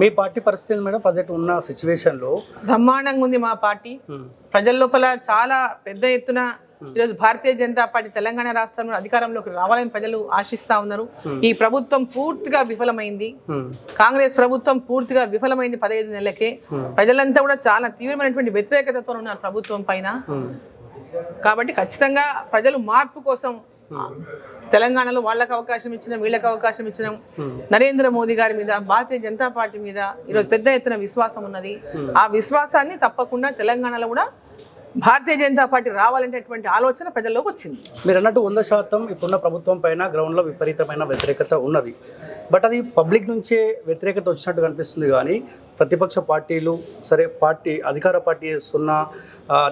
మీ party పరిస్థితి madam present ఉన్న సిచ్యువేషన్లో? బ్రహ్మాండంగా ఉంది మా పార్టీ. ప్రజల లోపల చాలా పెద్ద ఎత్తున ఈరోజు భారతీయ జనతా పార్టీ తెలంగాణ రాష్ట్రంలో అధికారంలోకి రావాలని ప్రజలు ఆశిస్తా ఉన్నారు. ఈ ప్రభుత్వం పూర్తిగా విఫలమైంది. కాంగ్రెస్ ప్రభుత్వం పూర్తిగా విఫలమైంది పదహైదు నెలలకే. ప్రజలంతా కూడా చాలా తీవ్రమైనటువంటి వ్యతిరేకతతో ఉన్నారు ప్రభుత్వం పైన. కాబట్టి ఖచ్చితంగా ప్రజలు మార్పు కోసం తెలంగాణలో వాళ్ళకి అవకాశం ఇచ్చినాం వీళ్ళకి అవకాశం ఇచ్చినాం నరేంద్ర మోదీ గారి మీద భారతీయ జనతా పార్టీ మీద ఈరోజు పెద్ద ఎత్తున విశ్వాసం ఉన్నది. ఆ విశ్వాసాన్ని తప్పకుండా తెలంగాణలో కూడా భారతీయ జనతా పార్టీ రావాలనేటువంటి ఆలోచన ప్రజల్లోకి వచ్చింది. మీరు అన్నట్టు వంద శాతం ఇప్పుడున్న ప్రభుత్వం పైన గ్రౌండ్లో విపరీతమైన వ్యతిరేకత ఉన్నది. బట్ అది పబ్లిక్ నుంచే వ్యతిరేకత వచ్చినట్టు కనిపిస్తుంది కానీ ప్రతిపక్ష పార్టీలు సరే పార్టీ అధికార పార్టీ చేస్తున్న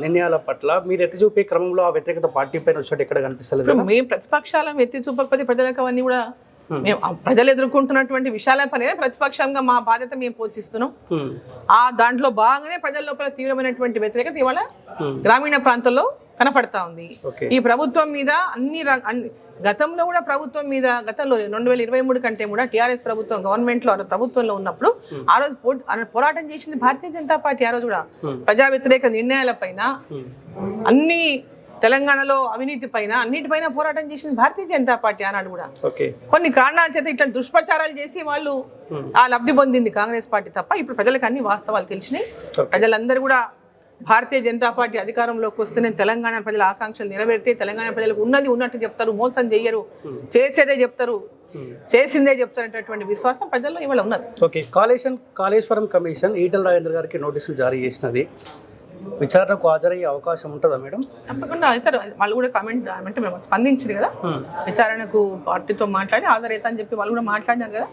నిర్ణయాల పట్ల మీరు ఎత్తి చూపే క్రమంలో ఆ వ్యతిరేకత పార్టీ పైన వచ్చినట్టు ఎక్కడ కనిపిస్తలేదు మేము ప్రతిపక్షాలను ఎత్తి చూపకపోతే ప్రజలకు అవన్నీ కూడా మేము ప్రజలు ఎదుర్కొంటున్నటువంటి విషయాల పనే ప్రతిపక్షంగా మా బాధ్యత మేము పోషిస్తున్నాం. ఆ దాంట్లో భాగంగానే ప్రజల లోపల తీవ్రమైనటువంటి వ్యతిరేకత ఇవాళ. గ్రామీణ ప్రాంతాల్లో కనపడతా ఉంది. ఈ ప్రభుత్వం మీద అన్ని గతంలో కూడా ప్రభుత్వం మీద గతంలో రెండు వేల ఇరవై మూడు కంటే కూడా టీఆర్ఎస్ ప్రభుత్వం గవర్నమెంట్లో ప్రభుత్వంలో ఉన్నప్పుడు ఆ రోజు పోరాటం చేసింది భారతీయ జనతా పార్టీ ఆ రోజు కూడా. ప్రజా వ్యతిరేక నిర్ణయాల పైన హ్మ్. అన్ని తెలంగాణలో అవినీతి పైన అన్నిటిపైన పోరాటం చేసింది భారతీయ జనతా పార్టీ ఆనాడు కూడా. కొన్ని కారణాల చేత ఇట్లా దుష్ప్రచారాలు చేసి వాళ్ళు ఆ లబ్ధి పొందింది కాంగ్రెస్ పార్టీ తప్ప. ఇప్పుడు ప్రజలకు అన్ని వాస్తవాలు తెలిసినాయి. ప్రజలందరూ కూడా భారతీయ జనతా పార్టీ అధికారంలోకి వస్తేనే తెలంగాణ ప్రజల ఆకాంక్షలు నెరవేరితే తెలంగాణ ప్రజలకు ఉన్నది ఉన్నట్టు చెప్తారు మోసం చెయ్యరు చేసేదే చెప్తారు చేసిందే చెప్తారనేటటువంటి విశ్వాసం ప్రజల్లో ఇవాళ ఉన్నది. ఓకే కాళేశ్వరం కాళేశ్వరం కమిషన్ ఈటల రాజేంద్ర గారికి నోటీసులు జారీ చేసినది. విచారణకు హాజరయ్యే అవకాశం ఉంటుందా మేడం? తప్పకుండా. అవుతారు వాళ్ళు కూడా కామెంట్ అంటే మేము స్పందించారు కదా. విచారణకు పార్టీతో మాట్లాడి హాజరైతా అని చెప్పి వాళ్ళు కూడా మాట్లాడినారు కదా.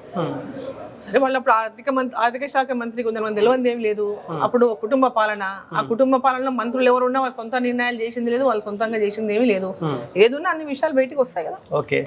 సరే వాళ్ళు అప్పుడు ఆర్థిక మంత్రి ఆర్థిక శాఖ మంత్రికి కొంతమంది తెలియదు ఏం లేదు. అప్పుడు కుటుంబ పాలన. ఆ కుటుంబ పాలనలో మంత్రులు ఎవరున్నా వాళ్ళ సొంత నిర్ణయాలు చేసింది లేదు వాళ్ళు సొంతంగా చేసింది ఏమీ లేదు. ఏదున్నా అన్ని విషయాలు బయటికి వస్తాయి కదా. ఓకే.